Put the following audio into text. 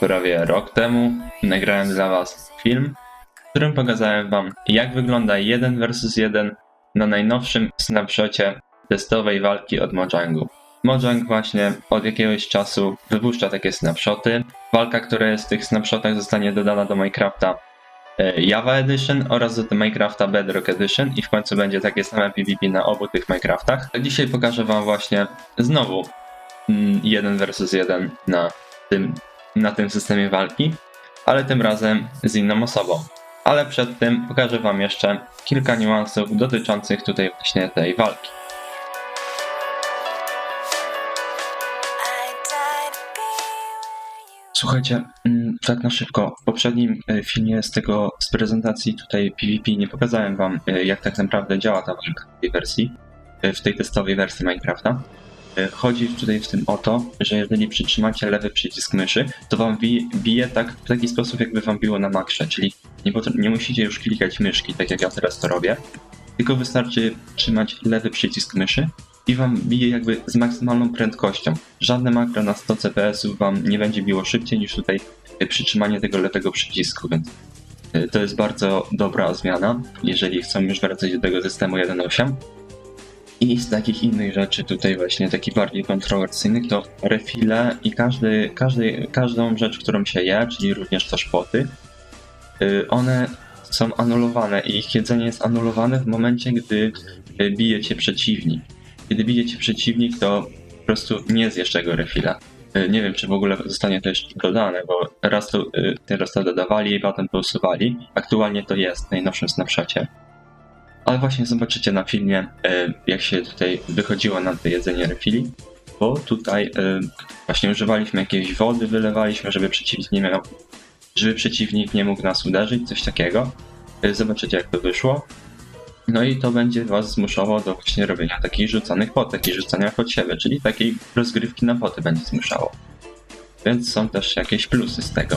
prawie rok temu nagrałem dla Was film, w którym pokazałem Wam, jak wygląda 1 versus 1 na najnowszym snapshocie testowej walki od Mojangu. Mojang właśnie od jakiegoś czasu wypuszcza takie snapshoty. Walka, która jest w tych snapshotach zostanie dodana do Minecrafta e, Java Edition oraz do Minecrafta Bedrock Edition i w końcu będzie takie same PvP na obu tych Minecraftach. Dzisiaj pokażę Wam właśnie znowu mm, 1 versus 1 na tym, na tym systemie walki, ale tym razem z inną osobą. Ale przed tym pokażę Wam jeszcze kilka niuansów dotyczących tutaj właśnie tej walki. Słuchajcie, mm, tak na szybko. W poprzednim e, filmie z tego, z prezentacji tutaj PvP nie pokazałem wam, e, jak tak naprawdę działa ta walka w tej wersji, e, w tej testowej wersji Minecrafta. E, Chodzi tutaj w tym o to, że jeżeli przytrzymacie lewy przycisk myszy, to wam bi- bije tak, w taki sposób, jakby wam biło na maksie, czyli nie, nie musicie już klikać myszki, tak jak ja teraz to robię, tylko wystarczy trzymać lewy przycisk myszy i wam bije jakby z maksymalną prędkością. Żadne makro na 100 CPS wam nie będzie biło szybciej niż tutaj y, przytrzymanie tego lewego przycisku, więc y, to jest bardzo dobra zmiana, jeżeli chcemy już wracać do tego systemu 1.8. I z takich innych rzeczy tutaj właśnie takich bardziej kontrowersyjnych to refile i każdy, każdy, każdą rzecz, którą się je, czyli również to szpoty, y, one są anulowane i ich jedzenie jest anulowane w momencie, gdy y, bije cię przeciwnik. Kiedy bije cię przeciwnik, to po prostu nie zjesz tego refila. Y, Nie wiem, czy w ogóle zostanie to jeszcze dodane, bo raz to, teraz to dodawali i potem to usuwali. Aktualnie to jest w najnowszym snapshocie. Ale właśnie zobaczycie na filmie, y, jak się tutaj wychodziło na to jedzenie refili, bo tutaj y, właśnie używaliśmy jakiejś wody, wylewaliśmy, żeby przeciwnik nie miał, żeby przeciwnik nie mógł nas uderzyć, coś takiego. Y, Zobaczycie, jak to wyszło. No i to będzie was zmuszało do właśnie robienia takich rzucanych potek i rzucania pod siebie, czyli takiej rozgrywki na poty będzie zmuszało. Więc są też jakieś plusy z tego.